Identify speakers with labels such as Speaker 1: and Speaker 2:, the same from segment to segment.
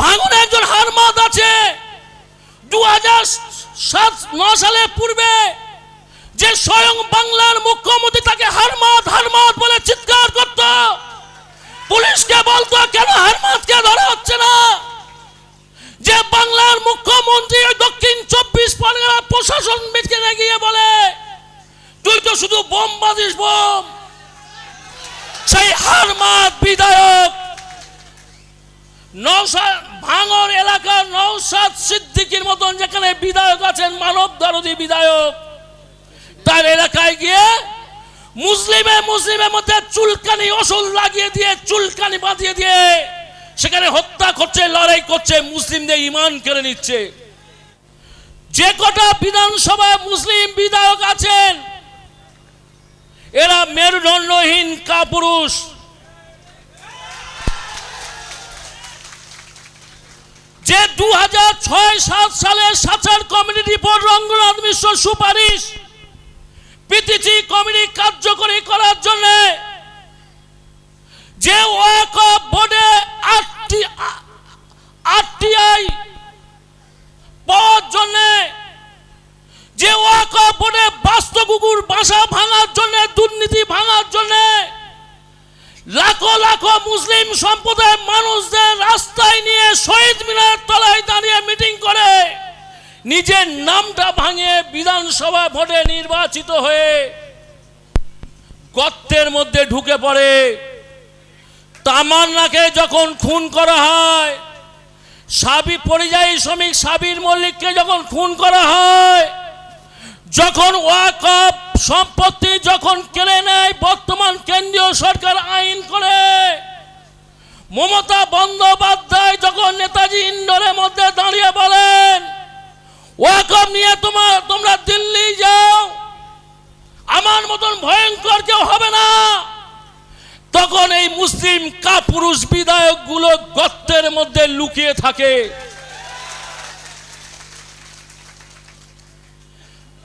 Speaker 1: ভাঙনে একজন হার হারমাদ আছে। দু হাজার সাত, ন সালের পূর্বে যে স্বয়ং বাংলার মুখ্যমন্ত্রী তাকে হারমাদ হারমাদ বলে চিৎকার করত, পুলিশকে বলতো, কেন হারমাদকে ধরা হচ্ছে না? যে বাংলার মুখ্যমন্ত্রী ওই দক্ষিণ চব্বিশ পরগনা প্রশাসন মিটকে গিয়ে বলে তুই তো শুধু বোম বাজিস বোম সেই হারমাত বিধায়ক নৌসাদ ভাঙর এলাকার নৌসাদ সিদ্দিকির মতন যেখানে বিধায়ক আছেন, মানব দরদি বিধায়ক। তার এলাকায় গিয়ে মুসলিমে মুসলিমের মধ্যে চুলকানি ওসুল লাগিয়ে দিয়ে, চুলকানি বাঁধিয়ে দিয়ে সেখানে হত্যা করছে, লড়াই করছে, মুসলিমদের ইমান কেড়ে নিচ্ছে। যে কটা বিধানসভায় মুসলিম বিধায়ক আছেন, এরা মেরুদণ্ডহীন কাপুরুষ। দু হাজার ছয় সাত সালে সাচার কমিটি রিপোর্ট রঙ্গনাথ মিশ্র সুপারিশ পিটিসি কমিটি কার্যকরী করার জন্য নিজের নামটা ভাঙে বিধানসভা ভোটে নির্বাচিত হয়ে গর্তের মধ্যে ঢুকে পড়ে। তামান্নাকে যখন খুন করা হয়, সাবি পরিযায়ী শ্রমিক সাবির মল্লিককে যখন খুন করা হয়, যখন ওয়াকফ সম্পত্তি যখন কেড়ে নেয়, বর্তমান কেন্দ্রীয় সরকার আইন করে, মমতা বন্দ্যোপাধ্যায় যখন নেতাজি ইন্দোরের মধ্যে দাঁড়িয়ে বলেন ওয়াকফ নিয়ে তোমার, তোমরা দিল্লি যাও। আমার মতন ভয়ঙ্কর কেউ হবে না। তখন এই মুসলিম কাপুরুষ বিধায়কগুলো গর্তের মধ্যে লুকিয়ে থাকে।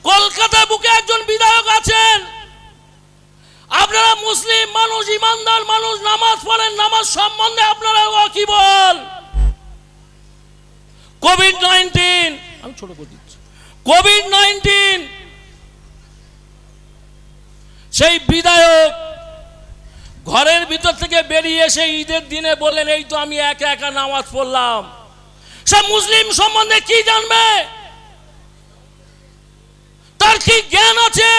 Speaker 1: কলকাতা বুকে একজন বিধায়ক আছেন। আপনারা মুসলিম মানুষ, ইমানদার মানুষ, নামাজ পড়েন, নামাজ সম্বন্ধে আপনারা কি বল কোভিড নাইন্টিন আমি ছোট করে দিচ্ছি। কোভিড নাইন্টিন, সেই বিধায়ক ঘরের ভিতর থেকে বেরিয়ে এসে ঈদের দিনে বললেন, এই তো আমি একা একা নামাজ পড়লাম। সে মুসলিম সম্বন্ধে কি জানবে? তার কি জ্ঞান আছে?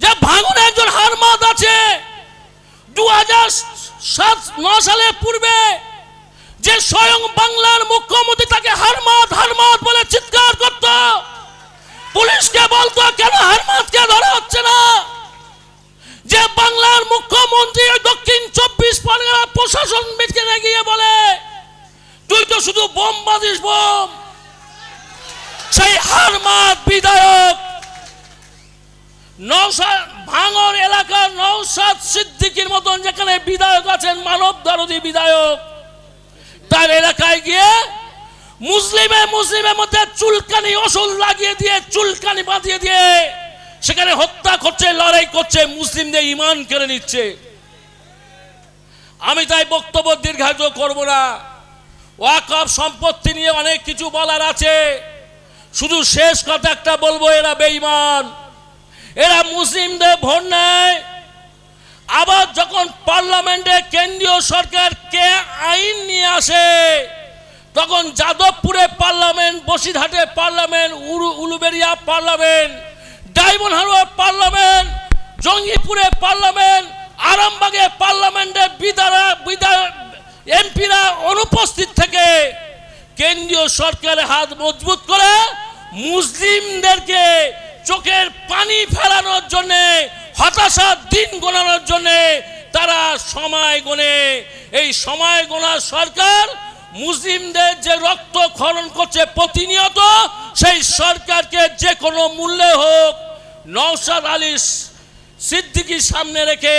Speaker 1: যে ভাঙনে একজন হারমাদ আছে। দু হাজার সাত, ন সালের পূর্বে যে স্বয়ং বাংলার মুখ্যমন্ত্রী তাকে হারমাত হারমাত বলে চিৎকার করত। পুলিশকে বলতো, কেন হারমাতকে ধরা হচ্ছে না? যে বাংলার মুখ্যমন্ত্রী দক্ষিণ চব্বিশ পরগনা প্রশাসন মিটকে গিয়ে বলে, তুই তো শুধু বোম বাজিস, বোম। সেই হারমাত বিধায়ক নৌসাদ ভাঙর এলাকার নৌসাদ সিদ্দিকির মতন যেখানে বিধায়ক আছেন মানব দরদি বিধায়ক তার এলাকায় গিয়ে মুসলিমে মুসলিমের মধ্যে চুলকানি ওসুল লাগিয়ে দিয়ে, চুলকানি বাঁধিয়ে দিয়ে সেখানে হত্যা করছে, লড়াই করছে, মুসলিমদের ইমান কেড়ে নিচ্ছে। আমি তাই বক্তব্য দীর্ঘায়িত করব না। ওয়াকফ সম্পত্তি নিয়ে অনেক কিছু বলার আছে। শুধু শেষ কথা একটা বলব, এরা বেঈমান। এরা মুসলিমদের ভোট নেয়। আবার যখন পার্লামেন্টে কেন্দ্রীয় সরকার কে আইন নিয়ে আসে, তখন যাদবপুরে পার্লামেন্ট, বসিরহাটে পার্লামেন্ট উলু Uluberia parliament, Diamond Harbour parliament, জঙ্গিপুরে parliament, আরামবাগে পার্লামেন্টে বিধারা বিধায়ক এমপিরা অনুপস্থিত থেকে কেন্দ্রীয় সরকারের হাত মজবুত করে মুসলিমদেরকে চোখের পানি ফেলানোর জন্য হতাশার দিন গোনানোর জন্য তারা সময় গোনে। এই সময় গোনা সরকার মুসলিমদের যে রক্ত খরণ করছে প্রতিনিয়ত, সেই সরকারকে যে কোনো মূল্যে হোক, নওশাদ আলী সিদ্দিকির সামনে রেখে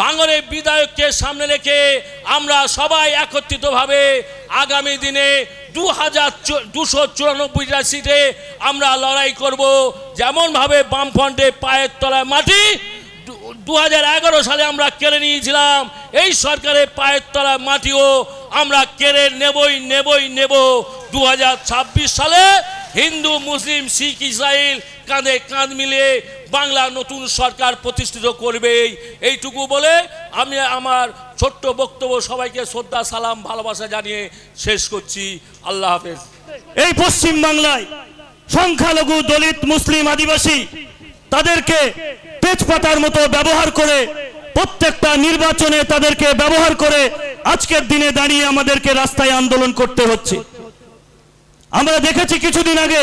Speaker 1: ভাঙরের বিধায়ককে সামনে রেখে আমরা সবাই একত্রিতভাবে আগামী দিনে দু হাজার দুশো চুরানব্বইটা সিটে আমরা লড়াই করব। যেমনভাবে বামফ্রন্টে পায়ের তলায় মাটি, দু হাজার এগারো সালে আমরা কেড়ে নিয়েছিলাম, এই সরকারের পায়ের তলায় মাটিও আমরা কেড়ে নেবই নেবই, নেব। দু হাজার ছাব্বিশ সালে হিন্দু, মুসলিম, শিখ ইসরায়েল কাঁধে কাঁধ মিলিয়ে বাংলা নতুন সরকার প্রতিষ্ঠিত করবে। এইটুকু বলে আমি আমার ছোট্ট বক্তব্য সবাইকে শ্রদ্ধা, সালাম, ভালোবাসা জানিয়ে শেষ করছি। আল্লাহ হাফেজ।
Speaker 2: এই পশ্চিম বাংলায় সংখ্যালঘু, দলিত, মুসলিম, আদিবাসী তাদেরকে তেজপাতার মতো ব্যবহার করে প্রত্যেকটা নির্বাচনে তাদেরকে ব্যবহার করে আজকের দিনে দাঁড়িয়ে আমাদেরকে রাস্তায় আন্দোলন করতে হচ্ছে। আমরা দেখেছি কিছুদিন আগে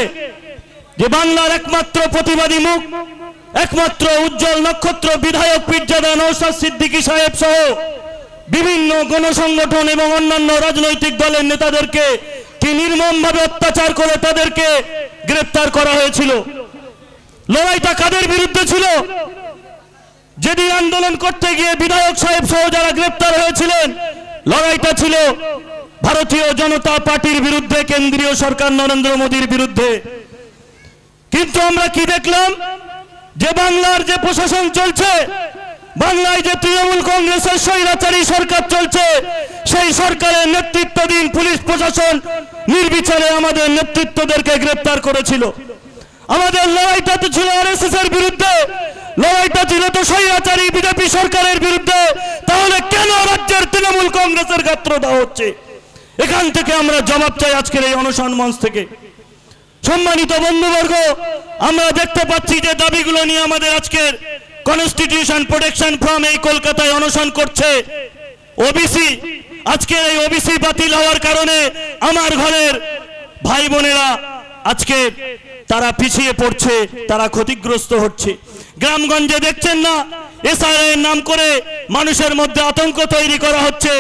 Speaker 2: যে বাংলার একমাত্র প্রতিবাদী মুখ, একমাত্র উজ্জ্বল নক্ষত্র বিধায়ক পীরজাদা নৌসাদ সিদ্দিকী সাহেব সহ বিভিন্ন গণসংগঠন এবং অন্যান্য রাজনৈতিক দলের নেতাদেরকে কি নির্মমভাবে অত্যাচার করে তাদেরকে গ্রেপ্তার করা হয়েছিল। লড়াইটা কাদের বিরুদ্ধে ছিল? যেদিন আন্দোলন করতে গিয়ে বিধায়ক সাহেব সহ যারা গ্রেপ্তার হয়েছিলেন, লড়াইটা ছিল ভারতীয় জনতা পার্টির বিরুদ্ধে, কেন্দ্রীয় সরকার নরেন্দ্র মোদীর বিরুদ্ধে। কিন্তু আমরা কি দেখলাম? যে বাংলার যে প্রশাসন চলছে, বাংলায় যে তৃণমূল কংগ্রেসের স্বৈরাচারী সরকার চলছে, সেই সরকারের নেতৃত্বাধীন পুলিশ প্রশাসন নির্বিচারে আমাদের নেতৃত্বদেরকে গ্রেপ্তার করেছিল। আমাদের লড়াইটা তো ছিল আরএসএস এর বিরুদ্ধে, লড়াইটা ছিল তো স্বৈরাচারী বিজেপি সরকারের বিরুদ্ধে। তাহলে কেন রাজ্যের তৃণমূল কংগ্রেসের গাত্র দেওয়া হচ্ছে? এখান থেকে আমরা জবাব চাই আজকের এই অনশন মঞ্চ থেকে। সম্মানিত বন্ধুবর্গ, আমরা দেখতে পাচ্ছি যে দাবিগুলো নিয়ে আমাদের আজকের কনস্টিটিউশন প্রোটেকশন ফ্রম এই কলকাতায় অনশন করছে। ওবিসি আজকের এই ওবিসি বাতিল হওয়ার কারণে আমার ঘরের ভাই বোনেরা আজকে তারা পিছিয়ে পড়ছে, তারা ক্ষতিগ্রস্ত হচ্ছে। গ্রামগঞ্জে দেখছেন না এসআইয়ের নাম করে মানুষের মধ্যে আতঙ্ক তৈরি করা হচ্ছে।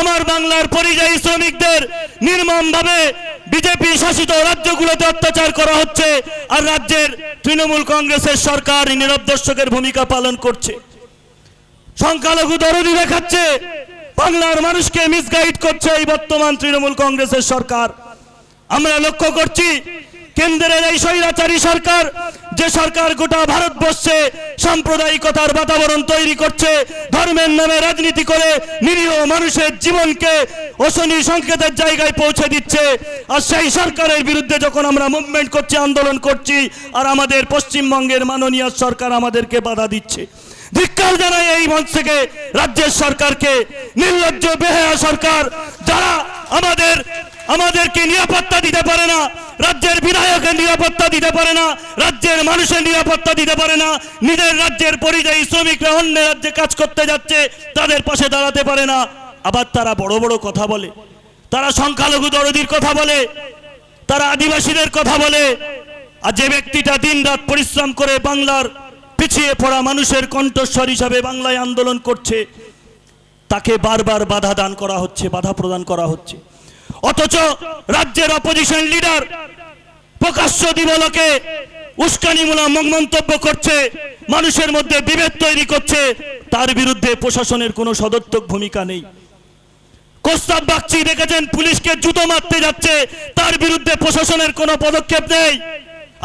Speaker 2: আমার বাংলার পরিযায়ী শ্রমিকদের নির্মমভাবে বিজেপি শাসিত রাজ্যগুলোতে অত্যাচার করা হচ্ছে আর রাজ্যের তৃণমূল কংগ্রেসের সরকার নীরব ভূমিকা পালন করছে। সংখ্যালঘু দরদি দেখাচ্ছে, বাংলার মানুষকে মিসগাইড করছে এই বর্তমান তৃণমূল কংগ্রেসের সরকার। আমরা লক্ষ্য করছি, কেন্দ্রের এই স্বৈরাচারী সরকার যে সরকার গোটা ভারতবর্ষে সাম্প্রদায়িকতার বাতাবরণ তৈরি করছে, ধর্মের নামে রাজনীতি করে নিরীহ মানুষের জীবনকে অশনি সংকেতের জায়গায় পৌঁছে দিচ্ছে। আর সেই সরকারের বিরুদ্ধে যখন আমরা মুভমেন্ট করছি, আন্দোলন করছি, আর আমাদের পশ্চিমবঙ্গের মাননীয় সরকার আমাদেরকে বাধা দিচ্ছে। ধিক্কার জানাই এই মঞ্চ থেকে রাজ্যের সরকারকে, নির্লজ্জ, বেহায়া সরকার, যারা আমাদের, আমাদেরকে নিরাপত্তা দিতে পারে না, রাজ্যের বিধায়কের নিরাপত্তা দিতে পারে না, রাজ্যের মানুষের নিরাপত্তা দিতে পারে না, নিজের রাজ্যের পরিযায়ী শ্রমিকরা অন্য রাজ্যে কাজ করতে যাচ্ছে, তাদের পাশে দাঁড়াতে পারে না। আবার তারা বড় বড় কথা বলে, তারা সংখ্যালঘু দরদির কথা বলে, তারা আদিবাসীদের কথা বলে। আর যে ব্যক্তিটা দিনরাত পরিশ্রম করে বাংলার পিছিয়ে পড়া মানুষের কণ্ঠস্বর হিসাবে বাংলায় আন্দোলন করছে। তাকে বারবার বাধা দান করা হচ্ছে, বাধা প্রদান করা হচ্ছে। অথচ রাজ্যের অপোজিশন লিডার প্রকাশ্য দিবলকে উস্কানিমূলক মন্তব্য করছে, মানুষের মধ্যে বিভেদ তৈরি করছে। তার বিরুদ্ধে প্রশাসনের কোনো সদর্থক ভূমিকা নেই। কোস্তাব বাগচি দেখেছেন, পুলিশকে জুতো মারতে যাচ্ছে। তার বিরুদ্ধে প্রশাসনের কোনো পদক্ষেপ নেই।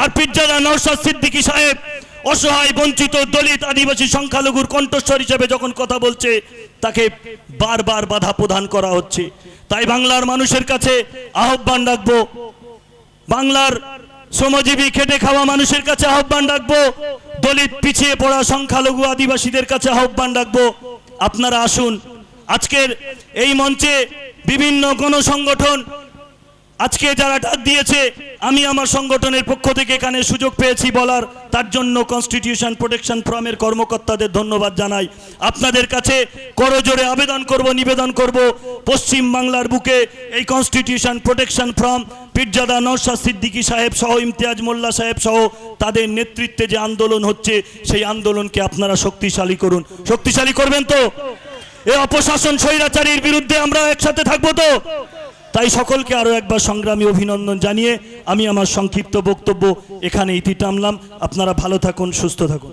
Speaker 2: আর পিজ্জাদা নওশাদ সিদ্দিকী সাহেব অসহায় বঞ্চিত দলিত আদিবাসী সংখ্যালঘুর কণ্ঠস্বর হিসেবে যখন কথা বলছে, তাকে বারবার বাধা প্রদান করা হচ্ছে। তাই বাংলার মানুষের কাছে আহ্বান রাখব, বাংলার শ্রমজীবী খেটে খাওয়া মানুষের কাছে আহ্বান রাখব, দলিত পিছিয়ে পড়া সংখ্যালঘু আদিবাসীদের কাছে আহ্বান রাখব। আপনারা আসুন, আজকের এই মঞ্চে বিভিন্ন গণসংগঠন আজকে যারা ডাক দিয়েছে, আমি আমার সংগঠনের পক্ষ থেকে এখানে সুযোগ পেয়েছি বলার, তার জন্য কনস্টিটিউশন প্রোটেকশন ফ্রমের কর্মকর্তাদের ধন্যবাদ জানাই। আপনাদের কাছে করজোরে আবেদন করব, নিবেদন করব, পশ্চিম বাংলার বুকে এই constitution protection from Pirzada Naushad Siddiqui সাহেব সহ, ইমতিয়াজ মোল্লা সাহেব সহ, তাদের নেতৃত্বে যে আন্দোলন হচ্ছে, সেই আন্দোলনকে আপনারা শক্তিশালী করুন। শক্তিশালী করবেন তো? এই অপশাসন স্বৈরাচারীর বিরুদ্ধে আমরা একসাথে থাকব তো? তাই সকলকে আরও একবার সংগ্রামী অভিনন্দন জানিয়ে আমি আমার সংক্ষিপ্ত বক্তব্য এখানে ইতি টামলাম আপনারা ভালো থাকুন, সুস্থ থাকুন।